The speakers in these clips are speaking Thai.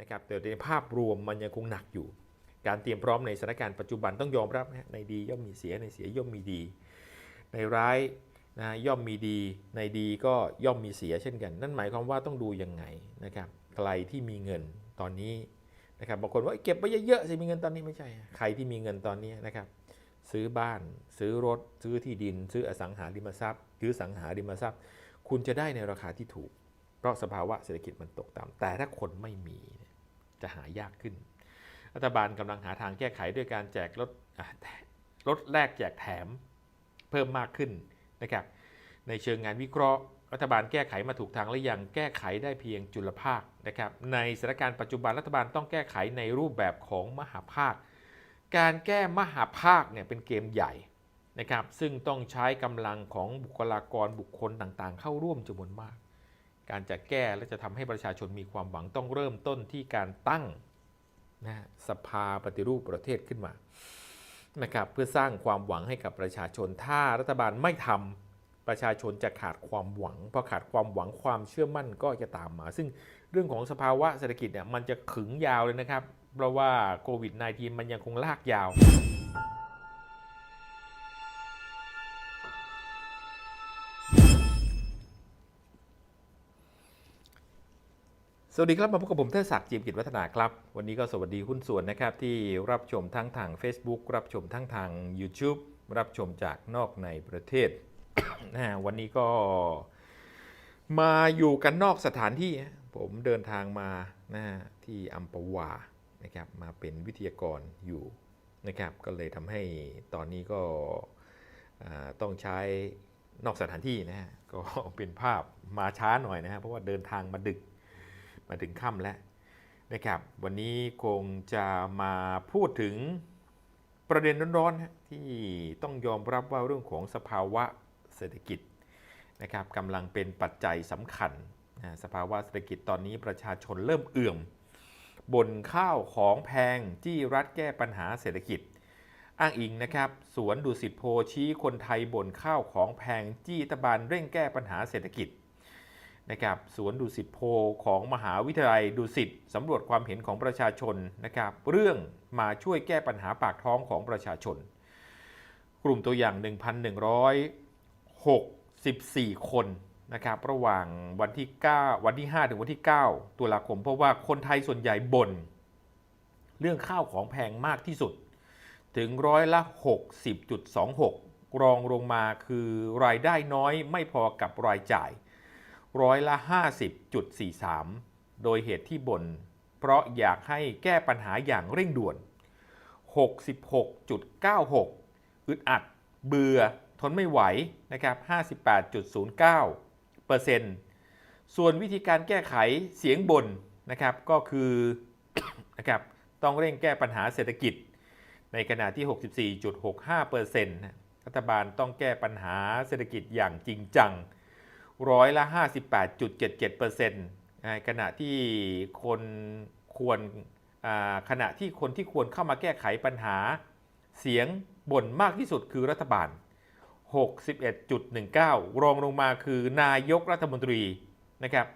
นะครับแต่ในภาพรวมมันยังคงหนักอยู่ การเตรียมพร้อมในสถานการณ์ปัจจุบันต้องยอมรับนะในดีย่อมมีเสียในเสียย่อมมีดี ในร้ายนะย่อมมีดีในดีก็ย่อมมีเสียเช่นกัน นั่นหมายความว่าต้องดูยังไงนะครับใครที่มีเงินตอนนี้นะครับบางคนว่าเก็บไว้เยอะๆสิมีเงินตอนนี้ไม่ใช่ ใครที่มีเงินตอนนี้นะครับซื้อบ้าน ซื้อรถ ซื้อที่ดิน ซื้ออสังหาริมทรัพย์ซื้อสังหาริมทรัพย์ คุณจะได้ในราคาที่ถูก เพราะสภาวะเศรษฐกิจมันตกต่ำแต่ถ้าคนไม่มีเจะหายากขึ้น รัฐบาลกำลังหาทางแก้ไขด้วยการแจกรถรถแลกแจกแถมเพิ่มมากขึ้นนะครับ ในเชิงงานวิเคราะห์ รัฐบาลแก้ไขมาถูกทางหรือยังแก้ไขได้เพียงจุลภาคนะครับ ในสถานการณ์ปัจจุบันรัฐบาลต้องแก้ไขในรูปแบบของมหาภาค การแก้มหาภาคเนี่ยเป็นเกมใหญ่นะครับ ซึ่งต้องใช้กำลังของบุคลากรบุคคลต่างๆ เข้าร่วมจำนวนมาก การจะแก้และจะทำให้ประชาชนมีความหวังต้องเริ่มต้นที่การตั้งนะสภาปฏิรูปประเทศขึ้นมานะครับเพื่อสร้างความหวังให้กับประชาชน ถ้ารัฐบาลไม่ทำประชาชนจะขาดความหวังพอขาดความหวังความเชื่อมั่นก็จะตามมา ซึ่งเรื่องของสภาวะเศรษฐกิจเนี่ยมันจะขึงยาวเลยนะครับ เพราะว่าโควิด -19 มันยังคงลากยาว สวัสดีครับ มาพบกับผมเทศศักดิ์จิมกิจวัฒนาครับ วันนี้ก็สวัสดีหุ้นส่วนนะครับ ที่รับชมทั้งทาง Facebook รับชมทั้งทาง YouTube รับชมจากนอกในประเทศ วันนี้ก็มาอยู่กันนอกสถานที่ ผมเดินทางมานะที่อัมพวานะครับมาเป็นวิทยากรอยู่นะครับก็เลยทำให้ตอนนี้ก็ต้องใช้นอกสถานที่นะฮะก็เป็นภาพมาช้าหน่อยนะฮะเพราะว่าเดินทางมาดึก มาถึงค่ำแล้วนะครับ วันนี้คงจะมาพูดถึงประเด็นร้อนๆที่ต้องยอมรับว่าเรื่องของสภาวะเศรษฐกิจนะครับกำลังเป็นปัจจัยสำคัญสภาวะเศรษฐกิจตอนนี้ประชาชนเริ่มเอื่อมบ่นข้าวของแพงจี้รัฐแก้ปัญหาเศรษฐกิจ อ้างอิงนะครับ สวนดุสิตโพชี้คนไทยบ่นข้าวของแพงจี้รัฐบาลเร่งแก้ปัญหาเศรษฐกิจ นะครับสวนดุสิตโพของมหาวิทยาลัยดุสิตสำรวจความเห็นของประชาชนนะครับเรื่องมาช่วยแก้ปัญหาปากท้องของประชาชน กลุ่มตัวอย่าง 1,164 คนนะครับระหว่างวันที่ 9 วันที่ 5 ถึงวันที่ 9 ตุลาคม เพราะว่าคนไทยส่วนใหญ่บ่นเรื่องข้าวของแพงมากที่สุด ถึงร้อยละ 60.26 รองลงมาคือรายได้น้อยไม่พอกับรายจ่าย ร้อยละ 50.43 โดยเหตุที่บน่นเพราะอยากให้แก้ปัญหาอย่างเร่งด่วน 66.96 อึดอัด เบื่อ ทนไม่ไหวนะครับ 58.09เปอร์เซ็นต์ส่วนวิธีการแก้ไขเสียงบ่นนะครับก็คือนะครับต้องเร่งแก้ปัญหาเศรษฐกิจ ในขณะที่ 64.65เปอร์เซ็นต์รัฐบาลต้องแก้ปัญหาเศรษฐกิจอย่างจริงจัง ร้อยละ 58.77%ในขณะที่คนควรขณะที่คนที่ควรเข้ามาแก้ไขปัญหา เสียงบ่นมากที่สุดคือรัฐบาล 61.19 รองลงมาคือนายกรัฐมนตรีนะครับ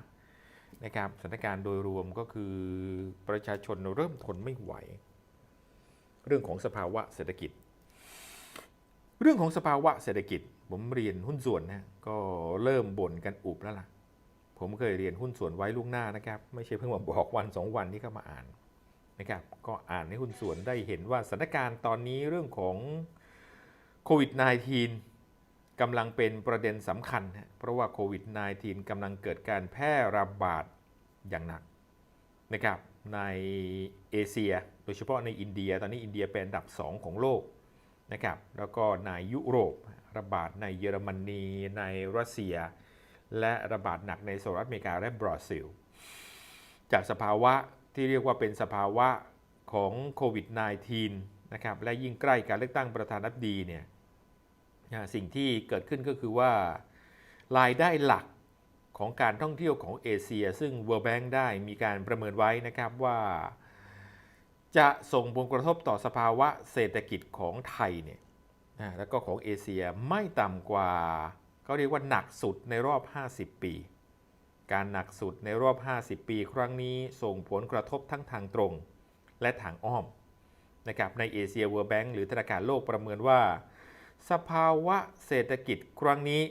55.05 นะครับสถานการณ์โดยรวมก็คือประชาชนเริ่มทนไม่ไหว เรื่องของสภาวะเศรษฐกิจ เรื่องของสภาวะเศรษฐกิจ ผมเรียนหุ้นส่วนนะก็เริ่มบ่นกันอุบแล้วล่ะ ผมเคยเรียนหุ้นส่วนไว้ล่วงหน้านะครับ ไม่ใช่เพิ่งมาบอกวันสองวันที่เข้ามาอ่านนะครับ ก็อ่านให้หุ้นส่วนได้เห็นว่าสถานการณ์ตอนนี้เรื่องของโควิด -19 กำลังเป็นประเด็นสำคัญนะเพราะว่าโควิด -19 กำลังเกิดการแพร่ระบาดอย่างหนักนะครับในเอเชีย โดยเฉพาะในอินเดีย ตอนนี้อินเดียเป็นอันดับ 2 ของโลก นะครับแล้วก็ในยุโรประบาดในเยอรมนี ในรัสเซีย และระบาดหนักในสหรัฐอเมริกาและบราซิล จากสภาวะที่เรียกว่าเป็นสภาวะของโควิด -19 นะครับและยิ่งใกล้การเลือกตั้งประธานาธิบดีเนี่ยสิ่งที่เกิดขึ้นก็คือว่ารายได้หลักของการท่องเที่ยวของเอเชีย ซึ่ง World Bank ได้มีการประเมินไว้นะครับว่า จะส่งผลกระทบต่อสภาวะเศรษฐกิจของไทยเนี่ยนะแล้วก็ของเอเชียไม่ต่ำกว่าเขาเรียกว่าหนักสุดในรอบ 50 ปี การหนักสุดในรอบ 50 ปี ครั้งนี้ส่งผลกระทบทั้งทางตรง และทางอ้อมนะครับในเอเชีย World Bank หรือธนาคารโลกประเมินว่า สภาวะเศรษฐกิจครั้งนี้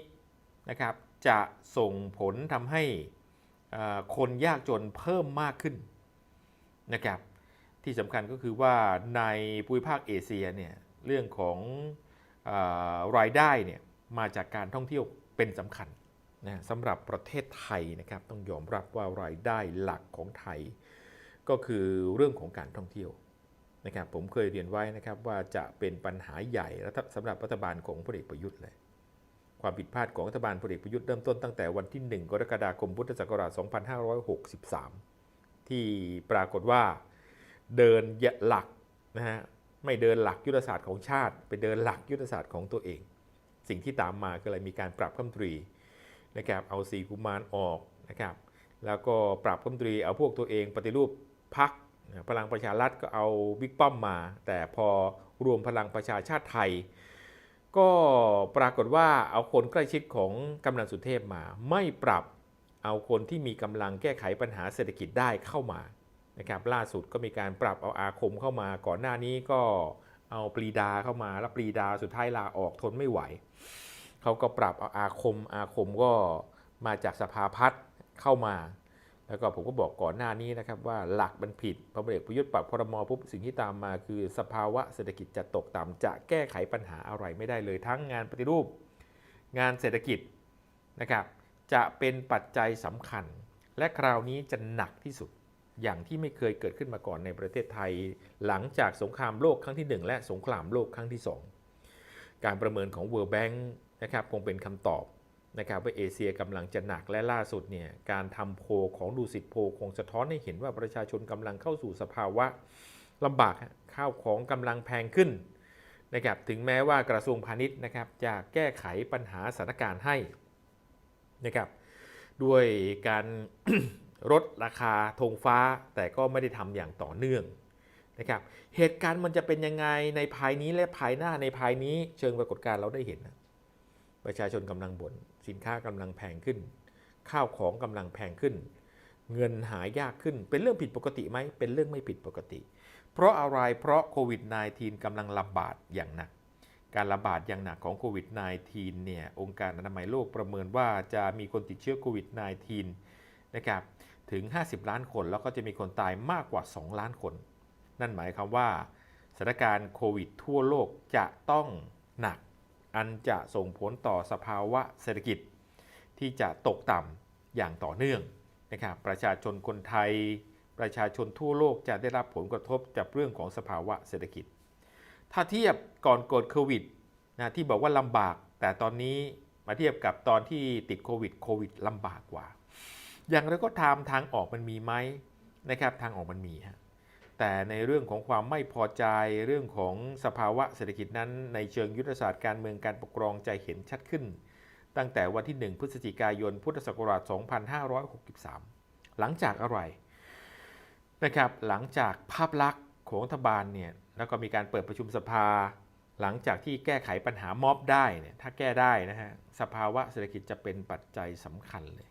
นะครับจะส่งผลทำให้คนยากจนเพิ่มมากขึ้นนะครับ ที่สำคัญก็คือว่าในภูมิภาคเอเชียเนี่ยเรื่องของอารายได้เนี่ยมาจากการท่องเที่ยวเป็นสำคัญนะสำหรับประเทศไทยนะครับต้องยอมรับว่ารายได้หลักของไทย ก็คือเรื่องของการท่องเที่ยวนะครับผมเคยเรียนไว้นะครับว่าจะเป็นปัญหาใหญ่สำหรับรัฐบาลของพลเอกประยุทธ์เลยความผิดพลาดของรัฐบาลพลเอกประยุทธ์เริ่มต้นตั้งแต่วันที่ 1 กรกฎาคมพุทธศักราช 2563 ที่ปรากฏว่า เดินหลักนะฮะไม่เดินหลักยุทธศาสตร์ของชาติ ไปเดินหลักยุทธศาสตร์ของตัวเอง สิ่งที่ตามมาก็เลยมีการปรับคำตรีนะครับเอาสีกุมารออกนะครับแล้วก็ปรับคำตรีเอาพวกตัวเองปฏิรูปพักพลังประชารัฐก็เอาบิ๊กป้อมมา แต่พอรวมพลังประชาชาติไทย ก็ปรากฏว่าเอาคนใกล้ชิดของกำนันสุเทพมา ไม่ปรับเอาคนที่มีกำลังแก้ไขปัญหาเศรษฐกิจได้เข้ามา นะครับล่าสุดก็มีการปรับเอาอาคมเข้ามาก่อนหน้านี้ก็เอาปรีดาเข้ามาแล้วปรีดาสุดท้ายลาออกทนไม่ไหวเขาก็ปรับเอาอาคมอาคมก็มาจากสภาพัฒน์เข้ามา แล้วก็ผมก็บอกก่อนหน้านี้นะครับว่าหลักมันผิดพอพลเอกประยุทธ์ปรับพรมปุ๊บสิ่งที่ตามมาคือสภาวะเศรษฐกิจจะตกต่ำจะแก้ไขปัญหาอะไรไม่ได้เลย ทั้งงานปฏิรูป งานเศรษฐกิจนะครับจะเป็นปัจจัยสำคัญ และคราวนี้จะหนักที่สุด อย่างที่ไม่เคยเกิดขึ้นมาก่อนในประเทศไทย หลังจากสงครามโลกครั้งที่ 1 และสงครามโลกครั้งที่ 2 การประเมินของ World Bank นะครับคงเป็นคำตอบนะครับว่าเอเชียกำลังจะหนักและล่าสุดเนี่ยการทำโพของดูสิตโพคงสะท้อนให้เห็นว่าประชาชนกำลังเข้าสู่สภาวะลำบากข้าวของกำลังแพงขึ้นนะครับถึงแม้ว่ากระทรวงพาณิชย์นะครับจะแก้ไขปัญหาสถานการณ์ให้นะครับด้วยการ ลดราคาธงฟ้าแต่ก็ไม่ได้ทำอย่างต่อเนื่องนะครับเหตุการณ์มันจะเป็นยังไงในภายนี้และภายหน้าในภายนี้เชิงปรากฏการณ์เราได้เห็นนะประชาชนกำลังบน่นสินค้ากำลังแพงขึ้น ข้าวของกำลังแพงขึ้น เงินหายากขึ้นเป็นเรื่องผิดปกติไหมเป็นเรื่องไม่ผิดปกติ เพราะอะไรเพราะโควิด -19 กำลังระบาดอย่างหนัก การระบาดอย่างหนักของโควิด -19 เนี่ยองค์การอนามัยโลกประเมินว่าจะมีคนติดเชื้อโควิด -19 นะครับ ถึง 50 ล้านคน แล้วก็จะมีคนตายมากกว่า 2 ล้านคน นั่นหมายความว่าสถานการณ์โควิดทั่วโลกจะต้องหนัก อันจะส่งผลต่อสภาวะเศรษฐกิจ ที่จะตกต่ำอย่างต่อเนื่องนะครับประชาชนคนไทย ประชาชนทั่วโลกจะได้รับผลกระทบจากเรื่องของสภาวะเศรษฐกิจ ถ้าเทียบก่อนเกิดโควิดนะที่บอกว่าลำบาก แต่ตอนนี้มาเทียบกับตอนที่ติดโควิดโควิดลำบากกว่า อย่างไรก็ตามทางออกมันมีไหมนะครับทางออกมันมีฮะแต่ในเรื่องของความไม่พอใจเรื่องของสภาวะเศรษฐกิจนั้น ในเชิงยุทธศาสตร์การเมืองการปกครองใจเห็นชัดขึ้น ตั้งแต่วันที่ 1 พฤศจิกายน พุทธศักราช 2563 หลังจากอะไรนะครับหลังจากภาพลักษณ์ของรัฐบาลเนี่ยแล้วก็มีการเปิดประชุมสภา หลังจากที่แก้ไขปัญหาม็อบได้เนี่ยถ้าแก้ได้นะฮะสภาวะเศรษฐกิจจะเป็นปัจจัยสำคัญเลย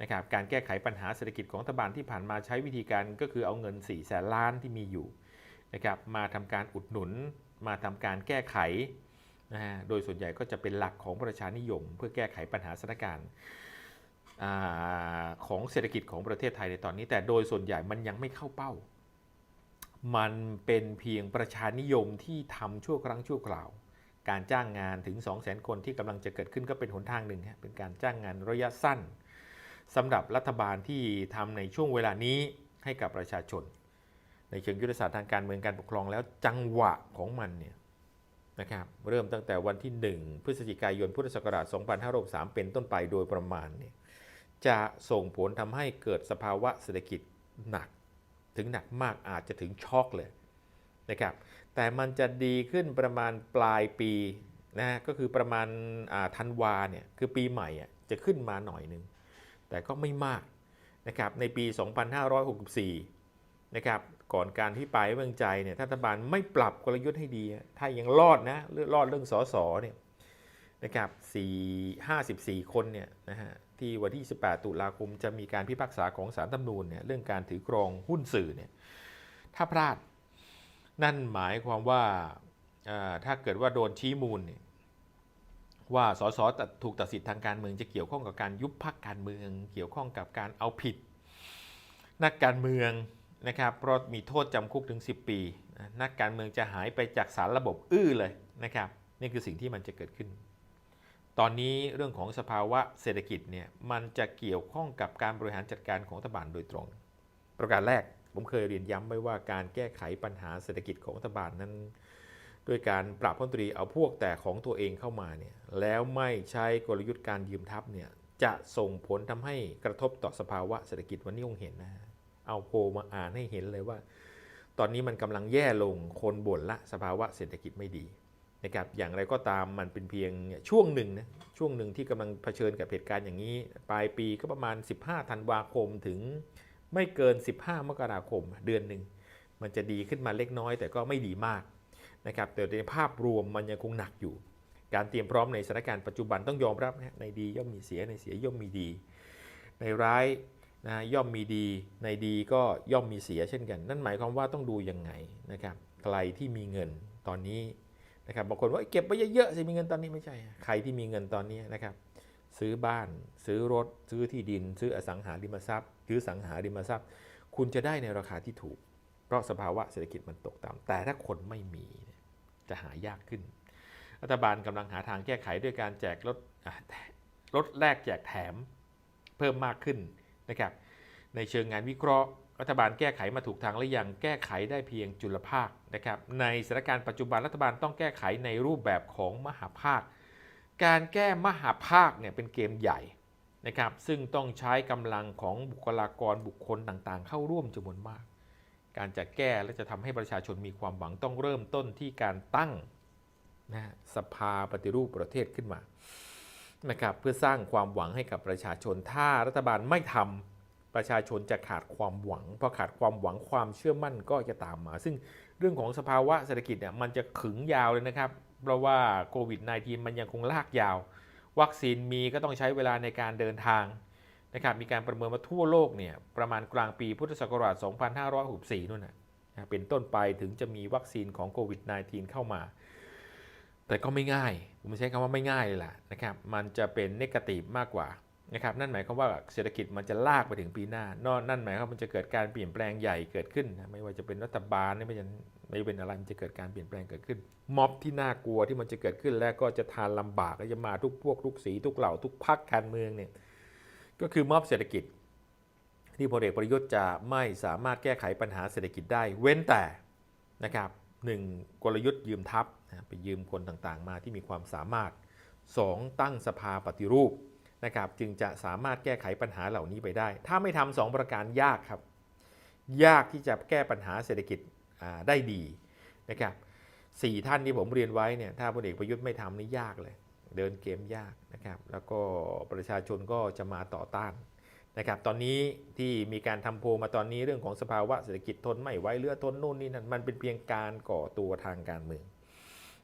นะครับการแก้ไขปัญหาเศรษฐกิจของรัฐบาลที่ผ่านมาใช้วิธีการก็คือเอาเงิน4แสนล้านที่มีอยู่นะครับมาทำการอุดหนุน มาทำการแก้ไขนะฮะโดยส่วนใหญ่ก็จะเป็นหลักของประชานิยม เพื่อแก้ไขปัญหาสถานการณ์ของเศรษฐกิจของประเทศไทยในตอนนี้ แต่โดยส่วนใหญ่มันยังไม่เข้าเป้า มันเป็นเพียงประชานิยมที่ทำชั่วครั้งชั่วคราว การจ้างงานถึง 2 0 0 0 0 0 คนที่กำลังจะเกิดขึ้นก็เป็นหนทางหนึ่งฮะเป็นการจ้างงานระยะสั้น สำหรับรัฐบาลที่ทำในช่วงเวลานี้ให้กับประชาชน ในเชิงยุทธศาสตร์ทางการเมืองการปกครองแล้วจังหวะของมันเนี่ยนะครับเริ่มตั้งแต่วันที่ 1 พฤศจิกายนพุทธศักราช 2563 เป็นต้นไปโดยประมาณเนี่ยจะส่งผลทำให้เกิดสภาวะเศรษฐกิจหนัก ถึงหนักมากอาจจะถึงช็อกเลยนะครับแต่มันจะดีขึ้นประมาณปลายปีนะก็คือประมาณธันวาเนี่ยคือปีใหม่จะขึ้นมาหน่อยนึง แต่ก็ไม่มากนะครับในปี 2564นะครับก่อนการที่ไปเมืองใจเนี่ยรัฐบาลไม่ปรับกลยุทธ์ให้ดี ถ้ายังรอดนะรอดเรื่องสอสอเนี่ยนะครับ4 54 คนเนี่ยนะฮะที่วันที่ 18 ตุลาคมจะมีการพิพากษาของศาลรัฐธรรมนูญเนี่ยเรื่องการถือครองหุ้นสื่อเนี่ยถ้าพลาดนั่นหมายความว่าถ้าเกิดว่าโดนชี้มูลเนี่ย ว่าสสถูกตัดสิทธิ์ทางการเมืองจะเกี่ยวข้องกับการยุบพักการเมือง เกี่ยวข้องกับการเอาผิด นักการเมืองนะครับเพราะมีโทษจำคุกถึง 10 ปี นักการเมืองจะหายไปจากสารระบบอื้อเลยนะครับนี่คือสิ่งที่มันจะเกิดขึ้น ตอนนี้เรื่องของสภาวะเศรษฐกิจเนี่ยมันจะเกี่ยวข้องกับการบริหารจัดการของรัฐบาลโดยตรง ประการแรกผมเคยเรียนย้ำไว้ว่าการแก้ไขปัญหาเศรษฐกิจของรัฐบาลนั้น ด้วยการปรับพลตรีเอาพวกแต่ของตัวเองเข้ามาเนี่ยแล้วไม่ใช้กลยุทธ์การยืมทัพเนี่ยจะส่งผลทำให้กระทบต่อสภาวะเศรษฐกิจวันนี้คงเห็นนะเอาโพมาอ่านให้เห็นเลยว่า ตอนนี้มันกำลังแย่ลงคนบ่นละสภาวะเศรษฐกิจไม่ดีนะครับอย่างไรก็ตามมันเป็นเพียงช่วงหนึ่งนะช่วงหนึ่งที่กำลังเผชิญกับเหตุการณ์อย่างนี้ ปลายปีก็ประมาณ 15 ธันวาคมถึงไม่เกิน 15 มกราคมเดือนหนึ่งมันจะดีขึ้นมาเล็กน้อย แต่ก็ไม่ดีมาก นะครับแต่ในภาพรวมมันยังคงหนักอยู่ การเตรียมพร้อมในสถานการณ์ปัจจุบันต้องยอมรับนะในดีย่อมมีเสียในเสียย่อมมีดี ในร้ายนะย่อมมีดี ในดีก็ย่อมมีเสียเช่นกัน นั่นหมายความว่าต้องดูยังไงนะครับใครที่มีเงินตอนนี้นะครับบางคนว่าเก็บไว้เยอะๆสิมีเงินตอนนี้ไม่ใช่ ใครที่มีเงินตอนนี้นะครับซื้อบ้าน ซื้อรถ ซื้อที่ดิน ซื้ออสังหาริมทรัพย์ ซื้อสังหาริมทรัพย์ คุณจะได้ในราคาที่ถูก เพราะสภาวะเศรษฐกิจมันตกต่ำแต่ถ้าคนไม่มี จะหายากขึ้น รัฐบาลกำลังหาทางแก้ไขด้วยการแจกรถรถแลกแจกแถมเพิ่มมากขึ้นนะครับในเชิงงานวิเคราะห์รัฐบาลแก้ไขมาถูกทางหรือยังแก้ไขได้เพียงจุลภาคนะครับในสถานการณ์ปัจจุบันรัฐบาลต้องแก้ไขในรูปแบบของมหาภาค การแก้มหาภาคเนี่ยเป็นเกมใหญ่นะครับซึ่งต้องใช้กำลังของบุคลากรบุคคลต่างๆ เข้าร่วมจำนวนมาก การจะแก้และจะทำให้ประชาชนมีความหวังต้องเริ่มต้นที่การตั้งนะสภาปฏิรูปประเทศขึ้นมานะครับเพื่อสร้างความหวังให้กับประชาชน ถ้ารัฐบาลไม่ทำประชาชนจะขาดความหวังพอขาดความหวังความเชื่อมั่นก็จะตามมา ซึ่งเรื่องของสภาวะเศรษฐกิจเนี่ยมันจะขึงยาวเลยนะครับ เพราะว่าโควิด -19 มันยังคงลากยาว วัคซีนมีก็ต้องใช้เวลาในการเดินทาง นะครับมีการประเมินว่าทั่วโลกเนี่ยประมาณกลางปีพุทธศักราช 2564นู่นนะนะเป็นต้นไปถึงจะมีวัคซีนของโควิด -19 เข้ามา แต่ก็ไม่ง่าย ผมใช้คำว่าไม่ง่ายเลยล่ะนะครับมันจะเป็นเนกาทีฟมากกว่านะครับนั่นหมายความว่าเศรษฐกิจมันจะลากไปถึงปีหน้านอนั่นหมายความว่ามันจะเกิดการเปลี่ยนแปลงใหญ่เกิดขึ้นนะไม่ว่าจะเป็นรัฐบาลไม่ว่าจะไม่เป็นอะไรมันจะเกิดการเปลี่ยนแปลงเกิดขึ้น ม็อบที่น่ากลัวที่มันจะเกิดขึ้นและก็จะทานลำบากและจะมาทุกพวกทุกสีทุกเหล่าทุกพักการเมืองเนี่ย ก็คือม็อบเศรษฐกิจ ที่พลเอกประยุทธ์จะไม่สามารถแก้ไขปัญหาเศรษฐกิจได้ เว้นแต่นะครับหนึ่งกลยุทธ์ยืมทัพไปยืมคนต่างๆ มาที่มีความสามารถ 2. ตั้งสภาปฏิรูปนะครับจึงจะสามารถแก้ไขปัญหาเหล่านี้ไปได้ ถ้าไม่ทำสองประการยากครับ ยากที่จะแก้ปัญหาเศรษฐกิจได้ดีนะครับสี่ท่านที่ผมเรียนไว้เนี่ยถ้าพลเอกประยุทธ์ไม่ทำนี่ยากเลย เดินเกมยากนะครับ แล้วก็ประชาชนก็จะมาต่อต้านนะครับ ตอนนี้ที่มีการทำโพลมาตอนนี้เรื่องของสภาวะเศรษฐกิจทนไม่ไหวเรือทนนู่นนี่นั่นมันเป็นเพียงการก่อตัวทางการเมือง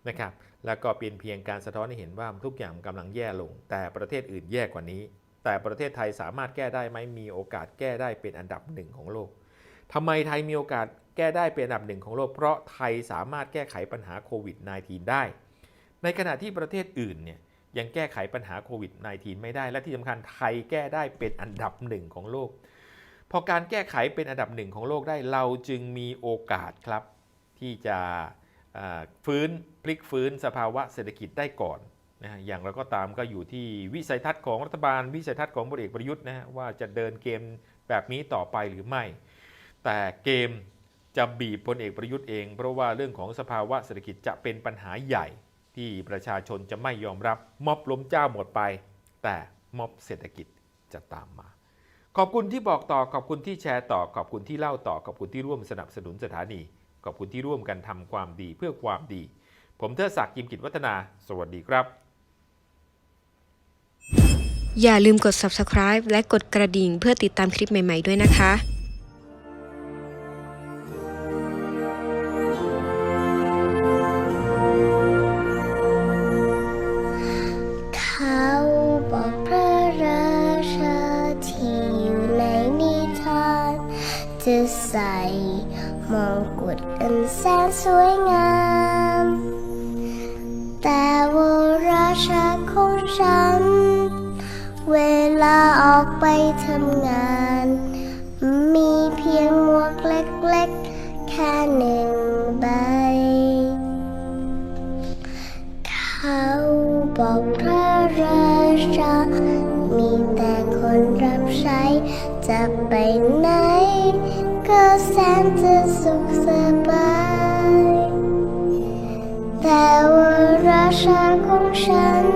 นะครับ แล้วก็เป็นเพียงการสะท้อนให้เห็นว่าทุกอย่างกำลังแย่ลง แต่ประเทศอื่นแย่กว่านี้ แต่ประเทศไทยสามารถแก้ได้ไหมมีโอกาสแก้ได้เป็นอันดับหนึ่งของโลกทำไมไทยมีโอกาสแก้ได้เป็นอันดับหนึ่งของโลก เพราะไทยสามารถแก้ไขปัญหาโควิด -19 ได้ ในขณะที่ประเทศอื่นเนี่ยยังแก้ไขปัญหาโควิด -19 ไม่ได้ และที่สำคัญไทยแก้ได้เป็นอันดับหนึ่งของโลก พอการแก้ไขเป็นอันดับหนึ่งของโลกได้เราจึงมีโอกาสครับ ที่จะฟื้นพลิกฟื้นสภาวะเศรษฐกิจได้ก่อนนะอย่างไราก็ตามก็อยู่ที่วิสัยทัศน์ของรัฐบาล วิสัยทัศน์ของพลเอกประยุทธ์นะว่าจะเดินเกมแบบนี้ต่อไปหรือไม่ แต่เกมจะบีบพลเอกประยุทธ์เอง เพราะว่าเรื่องของสภาวะเศรษฐกิจจะเป็นปัญหาใหญ่ ที่ประชาชนจะไม่ยอมรับม็อบล้มเจ้าหมดไป แต่ม็อบเศรษฐกิจจะตามมา ขอบคุณที่บอกต่อขอบคุณที่แชร์ต่อขอบคุณที่เล่าต่อขอบคุณที่ร่วมสนับสนุนสถานี ขอบคุณที่ร่วมกันทำความดีเพื่อความดี ผมเทดศักดิ์ยิมกิจวัฒนา สวัสดีครับ อย่าลืมกด subscribe และกดกระดิ่งเพื่อติดตามคลิปใหม่ ๆ ด้วยนะคะ จะใส่มงกุฎอันแสนสวยงาม แต่วราชาของฉัน เวลาออกไปทำงาน มีเพียงหมวกเล็กๆ แค่หนึ่งใบ เขาบอกพระราชา มีแต่คนรับใช้จะไป แต่ว่าราชาของฉัน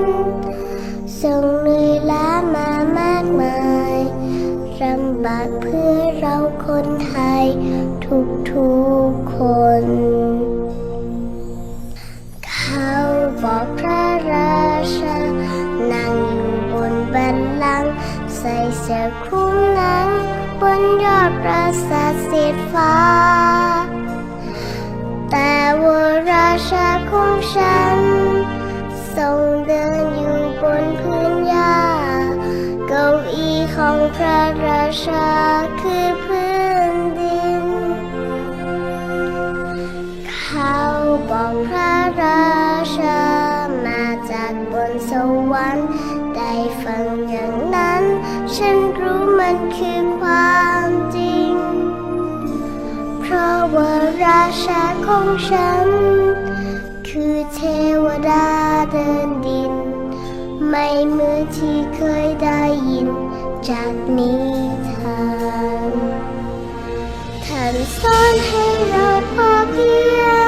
ทรงเหนื่อยล้ามามากมายลำบากเพื่อเราคนไทยทุกๆคน เขาบอกพระราชา นั่งอยู่บนบันลังก์ใส่เสื้อคลุมหนัง บนยอดปราสาทสีฟ้า ของฉันทรงเดินอยู่บนพื้นหญ้าเก้าอี้ของพระราชาคือพื้นดิน เขาบอกพระราชามาจากบนสวรรค์ได้ฟังอย่างนั้น ฉันรู้มันคือความจริง เพราะว่าราชาของฉัน ไม่เหมือนที่เคยได้ยิน จากนิทานท่านสอนให้เราพอเพียง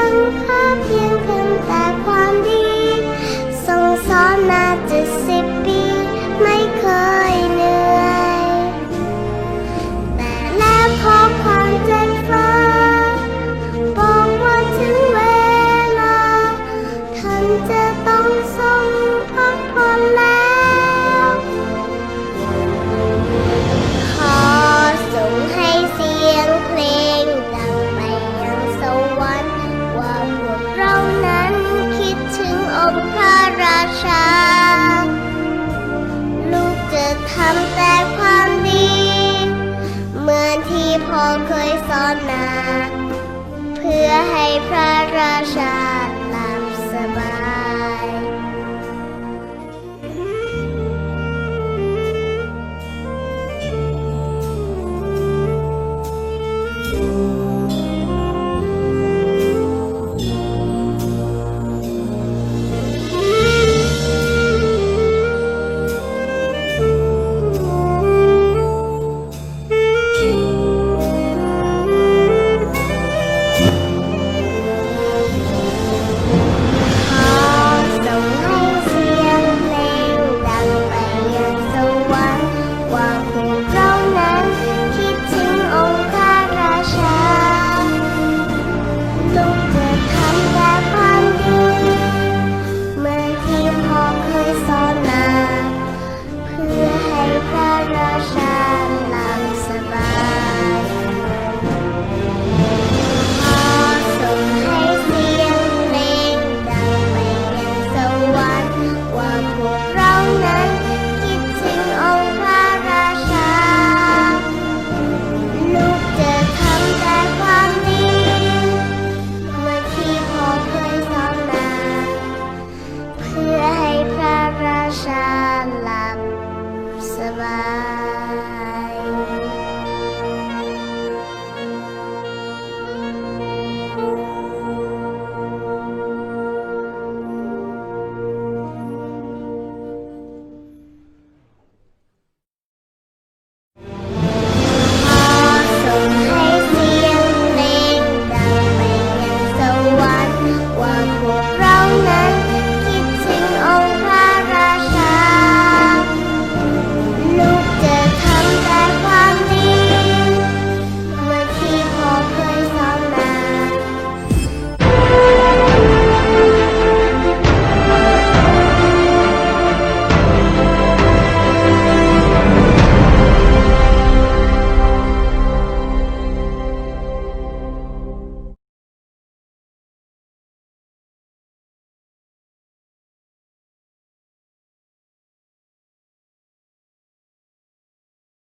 นา เพื่อให้พระราชา